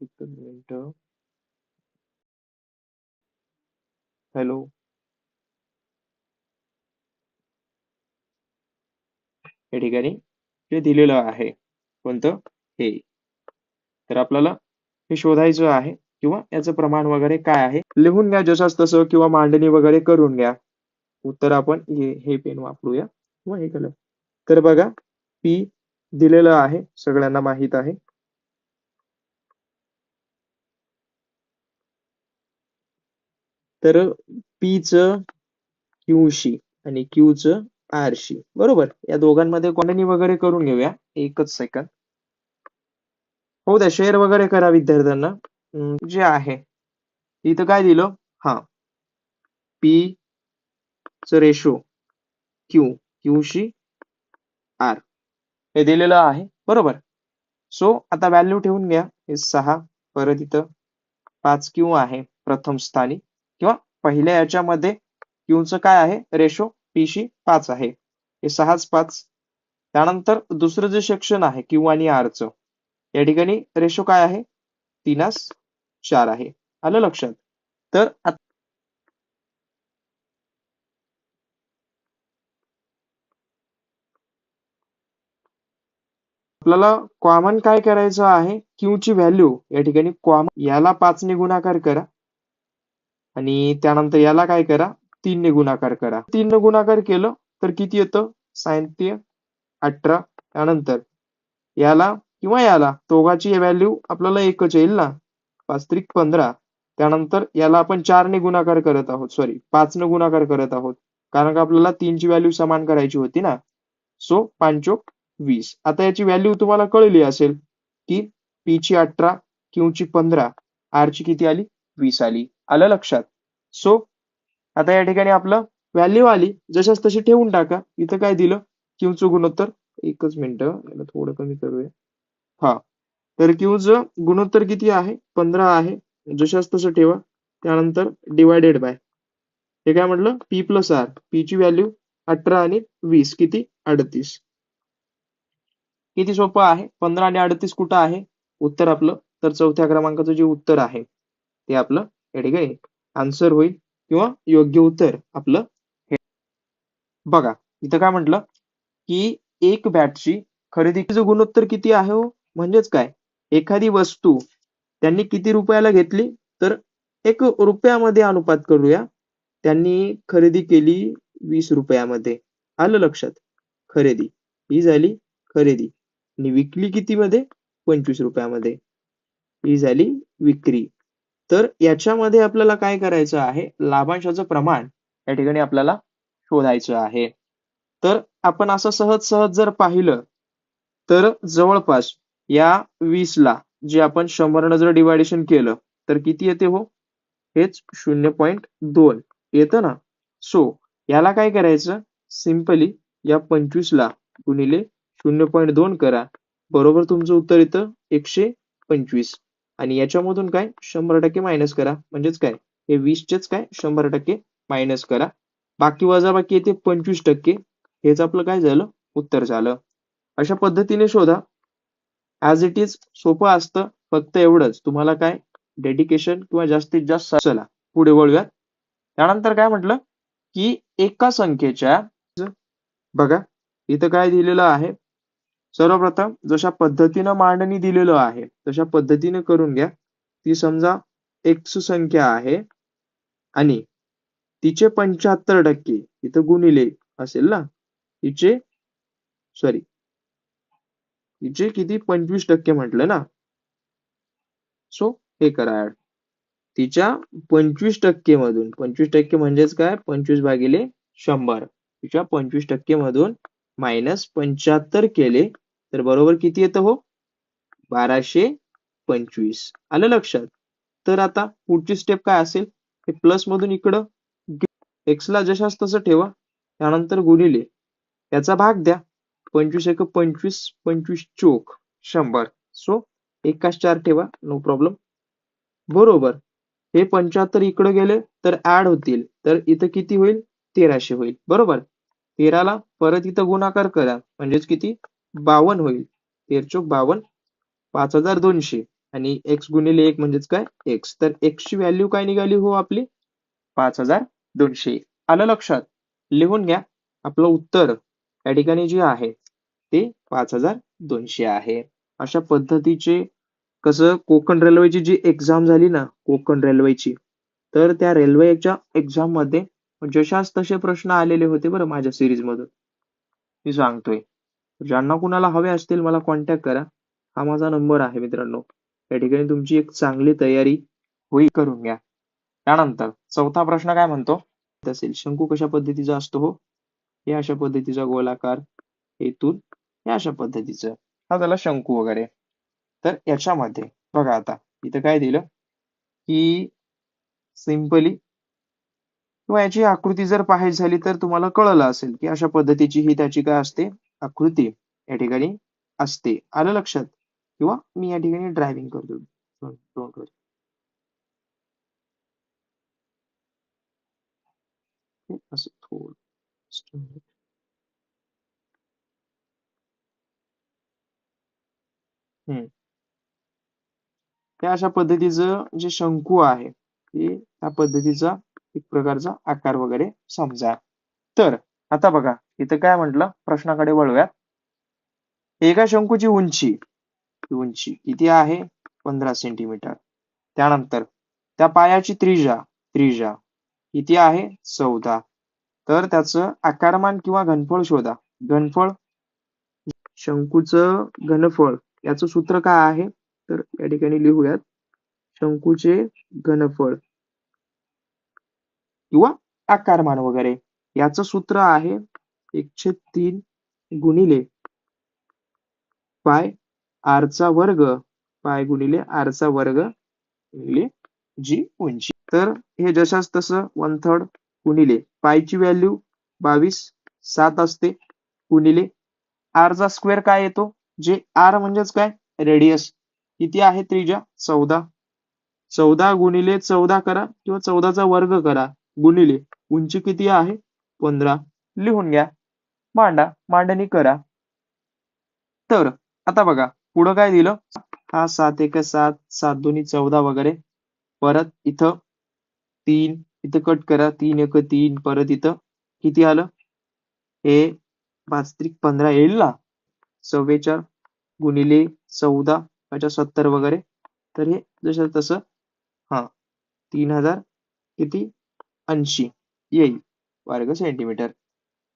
एक minute. Hello. या ठिकाणी ते दिलेलं आहे कोणतं? हे. तर आपल्याला हे शोधायचं आहे किंवा याचं प्रमाण वगैरे काय आहे? लिहून घ्या जसाच तसं किंवा मांडणी वगैरे करून घ्या. उत्तर आपण हे हे पेन वापरूया किंवा हे कलर. तर बघा पी दिलेलं आहे सगळ्यांना माहीत आहे. तर पीचं क्यूशी आणि क्यूचं आरशी बरोबर? या दोघांमध्ये कोणी वगैरे करून घेऊया. एकच सेकंद हो द्या शेअर वगैरे करा विद्यार्थ्यांना. जे आहे. इथं काय दिलं? हा. पी च रेशो क्यू क्यूशी आर हे दिलेलं आहे. बरोबर? सो आता व्हॅल्यू ठेवून घ्या. हे सहा. परत इथं पाच क्यू आहे. प्रथम स्थानी किंवा पहिल्या याच्यामध्ये क्यूचं काय आहे? रेशो पीशी पाच आहे. हे सहाच पाच. त्यानंतर दुसरं जे सेक्शन आहे क्यू आणि आरचं या ठिकाणी रेशो काय आहे? तीनास चार आहे. आलं लक्षात? तर आपल्याला कॉमन काय करायचं आहे? क्यू ची व्हॅल्यू या ठिकाणी कॉमन याला पाच ने गुणाकार करा. आणि त्यानंतर याला काय करा? तीनने गुणाकार करा. तीनने गुणाकार केलं तर किती येतं? साहित्य अठरा. त्यानंतर याला किंवा याला दोघाची व्हॅल्यू आपल्याला एकच येईल ना? पाच त्रिक पंधरा. त्यानंतर याला आपण चारने गुणाकार करत आहोत. सॉरी पाच ने गुणाकार करत आहोत. कारण का आपल्याला तीनची व्हॅल्यू समान करायची होती ना? सो पांचोक वीस. आता याची व्हॅल्यू तुम्हाला कळली असेल की पी ची अठरा क्यू ची पंधरा. आर ची किती आली? वीस आली. आलं लक्षात. सो आता या ठिकाणी आपलं व्हॅल्यू आली. जशाच तशी ठेवून टाका. इथं काय दिलं? क्यूचं गुणोत्तर. एकच मिनिटं. याला थोडं कमी करूया. हा. तर क्यूचं गुणोत्तर किती आहे? पंधरा आहे. जशाच तसं ठेवा. त्यानंतर डिवायडेड बाय हे काय म्हटलं? पी प्लस आर पी ची व्हॅल्यू अठरा आणि वीस. किती? अडतीस. किती सोपं आहे? पंधरा आणि अडतीस कुठं आहे? उत्तर आपलं. तर चौथ्या क्रमांकाचं जे उत्तर आहे ते आपलं या ठिकाणी आन्सर होईल किंवा योग्य उत्तर आपलं हे. बघा इथं काय म्हटलं? की एक बॅटची खरेदीचं गुणोत्तर किती आहे हो? म्हणजेच काय? एखादी वस्तू त्यांनी किती रुपयाला घेतली? तर एक रुपयामध्ये अनुपात करूया. त्यांनी खरेदी केली वीस रुपयामध्ये. आलं लक्षात? खरेदी. ही झाली खरेदी. आणि विकली किती मध्ये पंचवीस रुपयामध्ये. ही झाली विक्री. तर याच्यामध्ये आपल्याला काय करायचं आहे? लाभांशाचं प्रमाण या ठिकाणी आपल्याला शोधायचं आहे. तर आपण असं सहज सहज जर पाहिलं तर जवळपास या वीसला जे आपण शंभरनं जर डिवायडेशन केलं तर किती येते हो? हेच शून्य पॉईंट दोन. येतं ना? सो याला काय करायचं? सिम्पली या पंचवीसला गुणिले शून्य पॉईंट दोन करा. बरोबर तुमचं उत्तर येतं एकशे पंचवीस. आणि याच्यामधून काय? शंभर टक्के मायनस करा. म्हणजेच काय? हे वीसचेच काय? शंभर टक्के मायनस करा. बाकी वजाबाकी येते पंचवीस टक्के. हेच आपलं काय झालं? उत्तर झालं. अशा पद्धतीने शोधा. ऍज इट इज सोपं असतं. फक्त एवढंच. तुम्हाला काय? डेडिकेशन किंवा जास्तीत जास्त चला. पुढे वळूयात. त्यानंतर काय म्हटलं? की एका संख्येच्या बघा इथं काय दिलेलं आहे? सर्वप्रथम जशा पद्धतीनं मांडणी दिलेलं आहे तशा पद्धतीने करून घ्या. ती समजा एक्स संख्या आहे आणि तिचे पंच्याहत्तर टक्के इथं गुणिले असेल ना? तिचे सॉरी तिचे किती? पंचवीस टक्के म्हटलं ना? सो हे करा ऍड तिच्या पंचवीस टक्के मधून पंचवीस टक्के म्हणजेच काय? पंचवीस भागिले शंभर. तिच्या पंचवीस टक्के मधून मायनस पंच्याहत्तर केले तर बरोबर किती येतं हो? बाराशे पंचवीस. आलं लक्षात? तर आता पुढची स्टेप काय असेल? हे प्लस मधून इकडं एक्स ला जशाच तसं ठेवा. त्यानंतर गुणिले. याचा भाग द्या. पंचवीस एक पंचवीस पंचवीस चोक शंभर. सो एकाच चार ठेवा. नो प्रॉब्लेम बरोबर. हे पंच्याहत्तर इकडे गेले तर ऍड होतील. तर इथं किती होईल? तेराशे होईल. बरोबर. तेराला परत इथं गुणाकार करा. म्हणजेच किती? बावन्न होईल. तेर चोक बावन्न पाच हजार दोनशे. आणि एक्स गुणिले एक म्हणजेच काय? एक्स तर एक्स ची व्हॅल्यू काय निघाली हो आपली? पाच हजार दोनशे. आलं लक्षात? लिहून घ्या. आपलं उत्तर या ठिकाणी जे आहे ते पाच हजार दोनशे आहे. अशा पद्धतीचे कसं कोकण रेल्वेची जी एक्झाम झाली ना कोकण रेल्वेची तर त्या रेल्वेच्या एक्झाममध्ये जशाच तसे प्रश्न आलेले होते बरं माझ्या सिरीज मधून. मी सांगतोय. ज्यांना कुणाला हवे असतील मला कॉन्टॅक्ट करा. हा माझा नंबर आहे मित्रांनो. या ठिकाणी तुमची एक चांगली तयारी होई करून घ्या. त्यानंतर चौथा प्रश्न काय म्हणतो? असेल शंकू कशा पद्धतीचा असतो हो? हे अशा पद्धतीचा गोलाकार हेतून हे अशा पद्धतीचं. हा झाला शंकू वगैरे. तर याच्यामध्ये बघा आता इथं काय दिलं? की सिंपली किंवा याची आकृती जर पाहायची झाली तर तुम्हाला कळलं असेल की अशा पद्धतीची ही त्याची काय असते? आकृती या ठिकाणी असते. आलं लक्षात? किंवा मी या ठिकाणी ड्रायव्हिंग करतो असं थोडं हम्म. त्या अशा पद्धतीचं जे शंकू आहे ते त्या पद्धतीचा एक प्रकारचा आकार वगैरे समजा. तर आता बघा. इथं काय म्हटलं? प्रश्नाकडे वळूयात. एका शंकूची उंची उंची किती आहे? पंधरा सेंटीमीटर त्यानंतर त्या पायाची त्रिजा त्रिजा किती आहे? चौदा. तर त्याचं आकारमान किंवा घनफळ शोधा. घनफळ शंकूचं घनफळ याचं सूत्र काय आहे? तर या ठिकाणी लिहूयात. शंकूचे घनफळ किंवा आकारमान वगैरे. याचं सूत्र आहे एकशे तीन गुणिले पाय आरचा वर्ग पाय गुणिले आरचा वर्ग गुणिले जी उंची. तर हे जशाच तसं वन थर्ड गुणिले पायची व्हॅल्यू बावीस सात असते. गुणिले आरचा स्क्वेअर काय येतो? जे आर म्हणजेच काय? रेडियस किती आहे त्रिज्या? चौदा. चौदा गुणिले चौदा करा किंवा चौदाचा वर्ग करा. गुणिले उंची किती आहे? पंधरा. लिहून घ्या. मांडा मांडणी करा. तर आता बघा पुढं काय दिलं हा सात एक सात सात दोन्ही चौदा वगैरे. परत इथं तीन इथं कट करा. तीन एक तीन परत इथं किती आलं? हे पाच त्रिक पंधरा येईल ना चव्वेचाळ गुणिले चौदा त्याच्या सत्तर वगैरे. तर हे जसं तसं हा तीन हजार किती? ऐंशी. येईल. वर्ग सेंटीमीटर.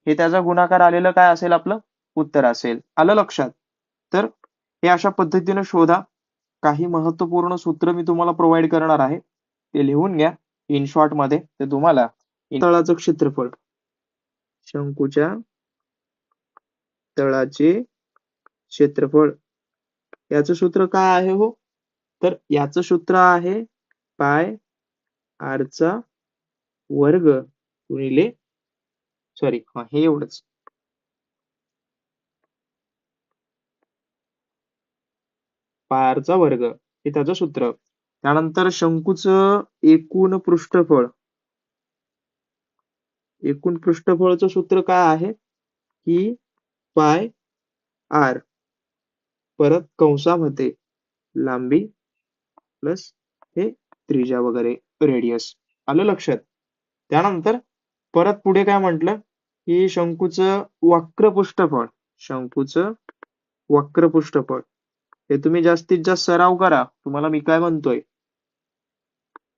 हे त्याचा गुणाकार आलेलं काय असेल आपलं? उत्तर असेल. आलं लक्षात? तर हे अशा पद्धतीने शोधा. काही महत्त्वपूर्ण सूत्र मी तुम्हाला प्रोव्हाइड करणार आहे. ते लिहून घ्या. इन शॉर्टमध्ये ते तुम्हाला तळाचं क्षेत्रफळ. शंकूच्या तळाचे क्षेत्रफळ. याचं सूत्र काय आहे हो? तर याचं सूत्र आहे पाय आरचा वर्ग गुणिले सॉरी हा हे एवढंच. पारचा वर्ग हे त्याचं सूत्र. त्यानंतर शंकूच एकूण पृष्ठफळ. एकूण पृष्ठफळचं सूत्र काय आहे? की पाय आर परत कंसामध्ये लांबी प्लस हे त्रिजा वगैरे रेडियस आलं लक्षात? त्यानंतर परत पुढे काय म्हटलं? की शंकूचं वक्र पृष्ठफळ शंकूचं वक्र पृष्ठफळ हे तुम्ही जास्तीत जास्त सराव करा. तुम्हाला मी काय म्हणतोय?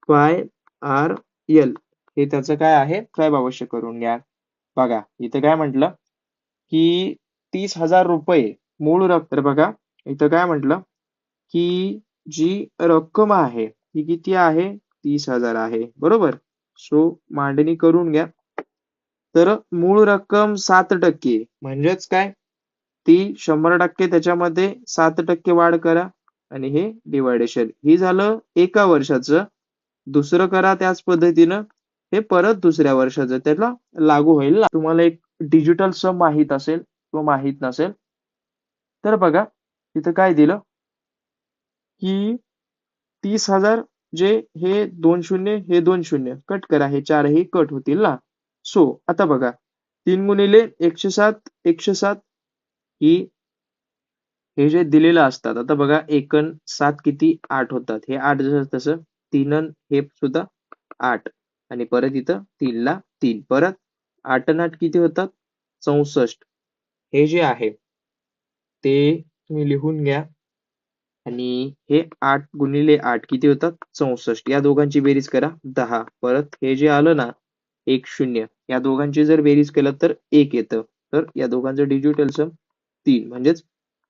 फाय आर एल हे त्याचं काय आहे? साहेब अवश्य करून घ्या. बघा इथं काय म्हटलं? की तीस हजार रुपये मूळ रक्कम. बघा इथं काय म्हटलं? की जी रक्कम आहे ती किती आहे? तीस हजार आहे. बरोबर? सो मांडणी करून घ्या. तर मूळ रक्कम सात टक्के. म्हणजेच काय? ती शंभर टक्के त्याच्यामध्ये सात टक्के वाढ करा आणि हे डिवायडेशन ही झालं एका वर्षाचं. दुसरं करा त्याच पद्धतीनं. हे परत दुसऱ्या वर्षाचं. त्याला लागू होईल ना. तुम्हाला एक डिजिटल सम माहीत असेल किंवा माहीत नसेल. तर बघा तिथं काय दिलं? की तीस हजार जे हे दोन शून्य हे दोन शून्य. कट करा. हे चारही कट होतील ना. सो आता बघा. तीन गुणिले एकशे सात एकशे सात ही हे जे दिलेलं असतात आता बघा एकन सात किती आठ होतात. हे आठ जसं तसं तीनन हे सुद्धा आठ. आणि परत इथं तीनला तीन. परत आठ आठ किती होतात? चौसष्ट. हे जे आहे ते तुम्ही लिहून घ्या. आणि हे आठ गुणिले आठ किती होतात? चौसष्ट. या दोघांची बेरीज करा दहा. परत हे जे आलं ना एक शून्य. या दोघांची जर बेरीज केलं तर एक येतं. तर या दोघांचं डिजिटल सम तीन. म्हणजेच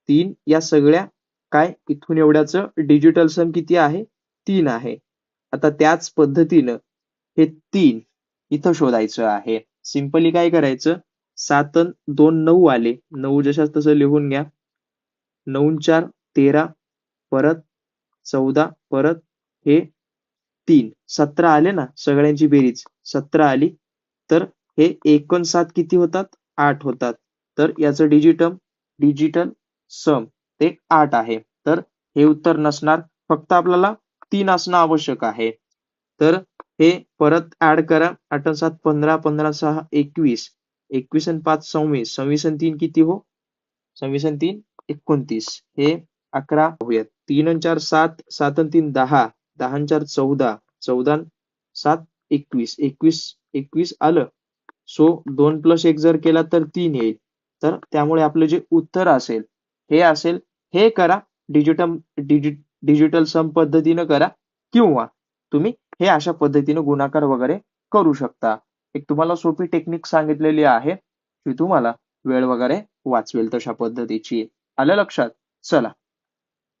तीन या सगळ्या काय? इथून एवढ्याचं डिजिटल सम किती आहे? तीन आहे. आता त्याच पद्धतीनं हे तीन इथं शोधायचं आहे. सिंपली काय करायचं? सात अन दोन नऊ आले. नऊ जशा तसं लिहून घ्या. नऊ चार तेरा परत चौदा परत हे तीन. सतरा आले ना सगळ्यांची बेरीज. सतरा आली. तर हे एकोणसात किती होतात? आठ होतात. तर याचं डिजिटम डिजिटल सम ते आठ आहे. तर हे उत्तर नसणार. फक्त आपल्याला तीन असणं आवश्यक आहे. तर हे परत ऍड करा. आठ सात पंधरा पंधरा सहा एकवीस. एकवीस आणि पाच सव्वीस. सव्वीस आणि तीन किती हो? सव्वीस आणि तीन एकोणतीस. हे अकरा होऊयात. तीन आणि चार सात. सात आणि तीन दहा. दहा चार चौदा. चौदा सात एकवीस एकवीस एकवीस आलं. सो दोन प्लस एक जर केला तर तीन येईल. तर त्यामुळे आपलं जे उत्तर असेल हे असेल हे करा. डिजिटल डिजिट डिजिटल सम पद्धतीनं करा किंवा तुम्ही हे अशा पद्धतीनं गुणाकार वगैरे करू शकता. एक तुम्हाला सोपी टेक्निक सांगितलेली आहे. की तुम्हाला वेळ वगैरे वाचवेल तशा पद्धतीची. आलं लक्षात? चला.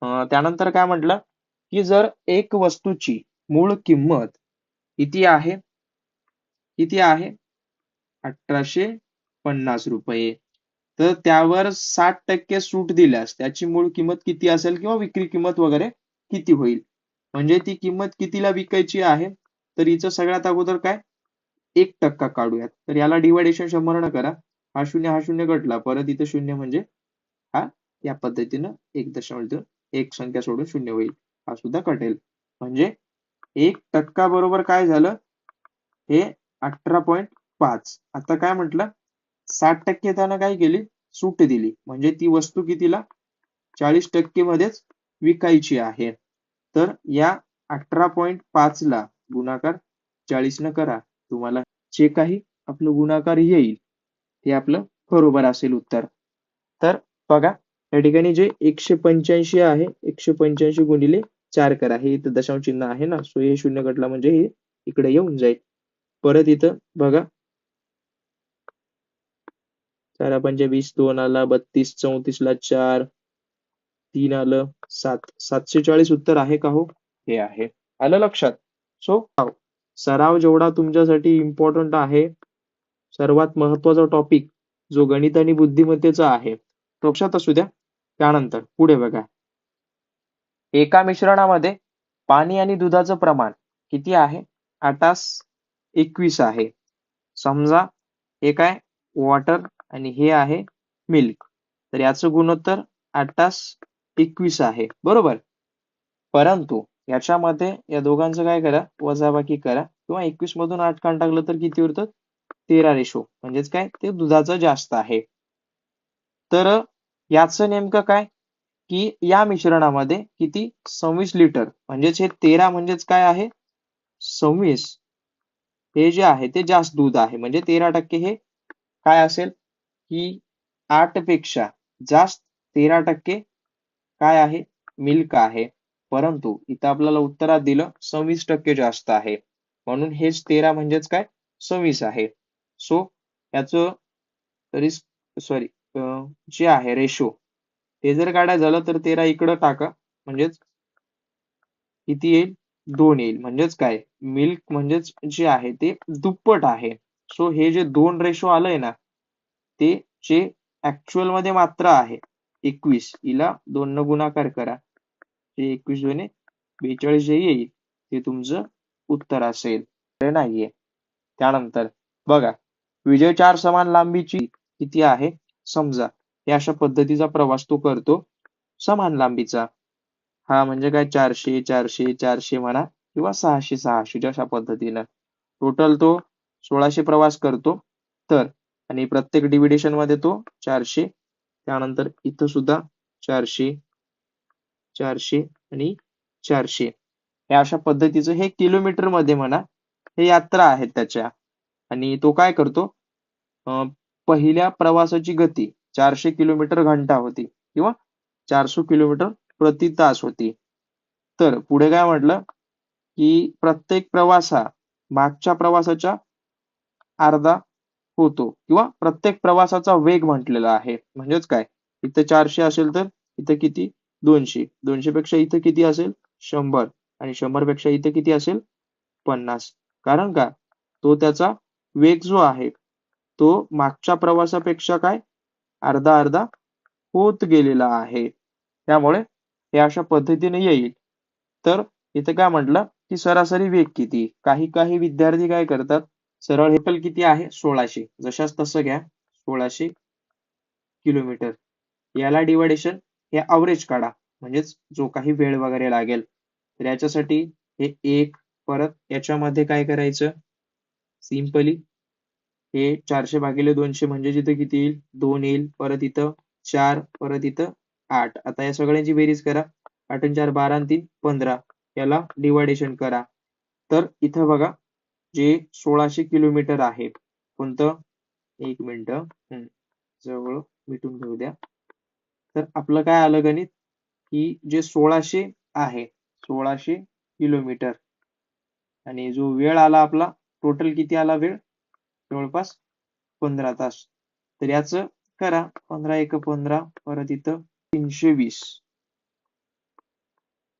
त्यानंतर काय म्हटलं? की जर एक वस्तूची मूळ किंमत किती आहे? किती आहे? अठराशे पन्नास रुपये. तर त्यावर साठ टक्के सूट दिल्यास त्याची मूळ किंमत किती असेल किंवा विक्री किंमत वगैरे किती होईल? म्हणजे ती किंमत कितीला विकायची आहे? तर हिचं सगळ्यात अगोदर काय? एक टक्का काढूयात. तर याला डिवायडेशन शंभर न करा. हा शून्य हा शून्य घटला. परत इथं शून्य म्हणजे हा या पद्धतीनं एक दशांश एक संख्या सोडून शून्य होईल. हा सुद्धा कटेल. म्हणजे एक टक्का बरोबर काय झालं? हे अठरा पॉईंट पाच. आता काय म्हटलं? साठ टक्के त्यानं काय केली? सूट दिली. म्हणजे ती वस्तू कितीला? चाळीस टक्के मध्येच विकायची आहे. तर या अठरा पॉईंट पाच ला गुणाकार चाळीस न करा. तुम्हाला जे काही आपलं गुणाकार येईल ते आपलं बरोबर असेल उत्तर. तर बघा या ठिकाणी जे एकशे पंच्याऐंशी आहे एकशे पंच्याऐंशी गुणिले चार करा. हे इथं दशांश चिन्ह आहे ना. सो हे शून्य घटला म्हणजे हे इकडे येऊन जाईल. परत इथं बघा. चार पंचे वीस दोन आला बत्तीस चौतीस ला चार तीन आलं सात. सातशे चाळीस उत्तर आहे का हो? हे आहे. आलं लक्षात? सो सराव जेवढा तुमच्यासाठी इम्पॉर्टंट आहे सर्वात महत्त्वाचा टॉपिक जो गणित आणि बुद्धिमत्तेचा आहे लक्षात असू द्या. त्यानंतर पुढे बघा. एका मिश्रणामध्ये पाणी आणि दुधाचं प्रमाण किती आहे? आठास एकवीस आहे. समजा हे काय? वॉटर आणि हे आहे मिल्क. तर याचं गुणोत्तर आठास एकवीस आहे. बरोबर? परंतु याच्यामध्ये या दोघांचं काय करा? वजाबाकी करा. किंवा एकवीस मधून आठ कान टाकलं तर किती उरतं? तेरा रेशो. म्हणजेच काय? ते दुधाचं जास्त आहे. तर याचं नेमकं काय? की या मिश्रणामध्ये किती? सव्वीस लिटर म्हणजेच हे तेरा म्हणजेच काय आहे? सव्वीस. हे जे आहे ते जास्त दूध आहे. म्हणजे तेरा टक्के हे काय असेल? की आठपेक्षा जास्त तेरा टक्के काय आहे? मिल्क आहे. परंतु इथं आपल्याला उत्तरात दिलं सव्वीस टक्के जास्त आहे. म्हणून हेच तेरा म्हणजेच काय? सव्वीस आहे. सो याच रिस्क सॉरी जे आहे रेशो ते जर काढायचं झालं तर तेरा इकडं टाका. म्हणजेच किती येईल? दोन येईल. म्हणजेच काय? मिल्क म्हणजेच जे आहे ते दुप्पट आहे. सो हे जे दोन रेशो आलंय ना ते जे ऍक्च्युअलमध्ये मात्र आहे. एकवीस. हिला दोन न गुणाकार करा. ते एकवीस दोन्ही बेचाळीस जे येईल ते तुमचं उत्तर असेल. ते नाहीये. त्यानंतर बघा. विजय चार समान लांबीची किती आहे? समजा. हे अशा पद्धतीचा प्रवास तो करतो. समान लांबीचा. हा म्हणजे काय? चारशे चारशे चारशे म्हणा किंवा सहाशे सहाशे अशा पद्धतीनं. टोटल तो सोळाशे प्रवास करतो. तर आणि प्रत्येक डिव्हिडेशनमध्ये तो चारशे. त्यानंतर इथं सुद्धा चारशे चारशे आणि चारशे. या अशा पद्धतीचं हे किलोमीटरमध्ये म्हणा हे यात्रा आहेत त्याच्या. आणि तो काय करतो? अं, पहिल्या प्रवासाची गती. चारशे किलोमीटर घंटा होती किंवा चारशे किलोमीटर प्रति तास होती. तर पुढे काय म्हटलं? की प्रत्येक प्रवास हा मागच्या प्रवासाच्या अर्धा होतो किंवा प्रत्येक प्रवासाचा वेग म्हटलेला आहे. म्हणजेच काय? इथं चारशे असेल तर इथं किती? दोनशे. दोनशे पेक्षा इथं किती असेल? शंभर. आणि शंभरपेक्षा इथं किती असेल? पन्नास. कारण का? तो त्याचा वेग जो आहे तो मागच्या प्रवासापेक्षा काय? अर्धा अर्धा होत गेलेला आहे. त्यामुळे हे अशा पद्धतीने येईल. तर इथं काय म्हटलं की सरासरी वेग किती? काही काही विद्यार्थी काय करतात? सरळ हेपल किती आहे? सोळाशे. जशाच तसं घ्या. सोळाशे किलोमीटर. याला डिवायडेशन हे अवरेज काढा. म्हणजेच जो काही वेळ वगैरे लागेल. तर याच्यासाठी हे एक परत याच्यामध्ये काय करायचं? सिम्पली हे चारशे भागिले दोनशे म्हणजे जिथं किती येईल? दोन येईल. परत इथं चार परत इथं आठ. आता या सगळ्यांची बेरीज करा. आठ चार बारा आणि तीन पंधरा. याला डिवायडेशन करा. तर इथं बघा जे सोळाशे किलोमीटर आहे. कोणतं? एक मिनिट. जवळ मिटून घेऊ द्या. तर आपलं काय आलं गणित? की जे सोळाशे आहे सोळाशे किलोमीटर आणि जो वेळ आला आपला टोटल किती आला वेळ? जवळपास पंधरा तास. तर याचं करा. पंधरा एक पंधरा परत इथं तीनशे वीस.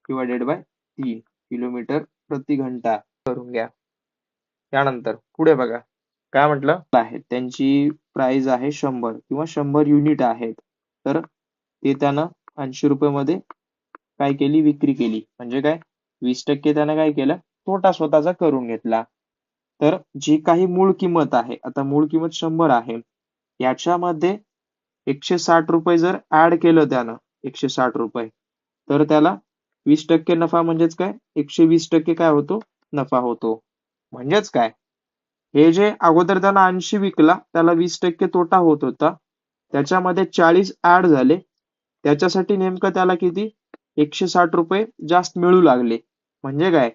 डिवायडेड बाय तीन किलोमीटर प्रति घंटा करून घ्या. त्यानंतर पुढे बघा. काय म्हटलं? आहे. त्यांची प्राइस आहे शंभर किंवा शंभर युनिट आहेत. तर ते त्यानं ऐंशी रुपये मध्ये काय केली? विक्री केली. म्हणजे काय? वीस टक्के त्यानं काय केलं? तोटा स्वतःचा करून घेतला. तर जी काही मूळ किंमत आहे आता मूळ किंमत शंभर आहे याच्यामध्ये एकशे साठ रुपये जर ऍड केलं त्यानं एकशे साठ रुपये तर त्याला वीस टक्के नफा म्हणजेच काय? एकशे वीस टक्के काय होतो? नफा होतो. म्हणजेच काय? हे जे अगोदर त्याला ऐंशी विकला त्याला वीस टक्के तोटा होत होता त्याच्यामध्ये चाळीस ऍड झाले त्याच्यासाठी नेमकं त्याला किती? एकशे साठ रुपये जास्त मिळू लागले. म्हणजे काय?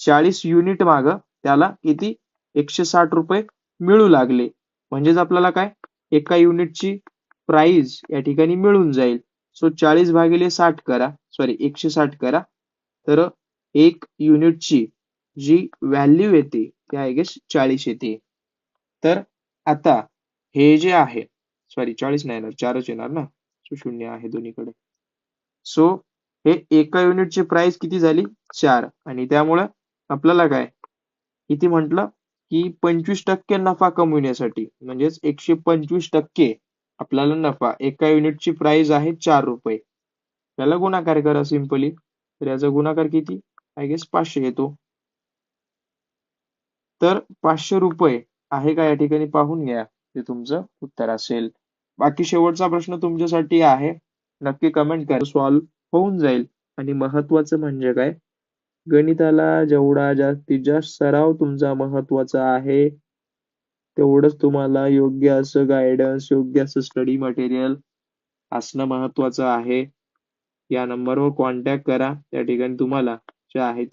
चाळीस युनिट माग त्याला किती? एकशे साठ रुपये मिळू लागले. म्हणजेच आपल्याला काय? एका युनिटची प्राइस या ठिकाणी मिळून जाईल. सो चाळीस भागिले साठ करा. सॉरी एकशे साठ करा. तर एक युनिटची जी व्हॅल्यू येते ती आय गेस चाळीस येते. तर आता हे जे आहे सॉरी चाळीस नाही येणार चारच येणार ना? सो शून्य आहे दोन्हीकडे. सो हे एका युनिटची प्राइस किती झाली? चार. आणि त्यामुळे आपल्याला काय? किती म्हटलं की पंचवीस टक्के नफा कमविण्यासाठी म्हणजेच एकशे पंचवीस टक्के आपल्याला नफा एका युनिटची प्राइस आहे चार रुपये. त्याला गुणाकार करा सिंपली तर याचा गुणाकार किती? आय गेस पाचशे येतो. तर पाचशे रुपये आहे का या ठिकाणी? पाहून घ्या. ते तुमचं उत्तर असेल. बाकी शेवटचा प्रश्न तुमच्यासाठी आहे. नक्की कमेंट करा. सॉल्व्ह होऊन जाईल. आणि महत्वाचं म्हणजे काय? गणिताला जेवढा जास्तीत जास्त सराव तुमचा महत्त्वाचा आहे तेवढंच तुम्हाला योग्य असं गायडन्स योग्य असं स्टडी मटेरियल असणं महत्वाचं आहे. या नंबरवर कॉन्टॅक्ट करा. त्या ठिकाणी तुम्हाला जे आहे ते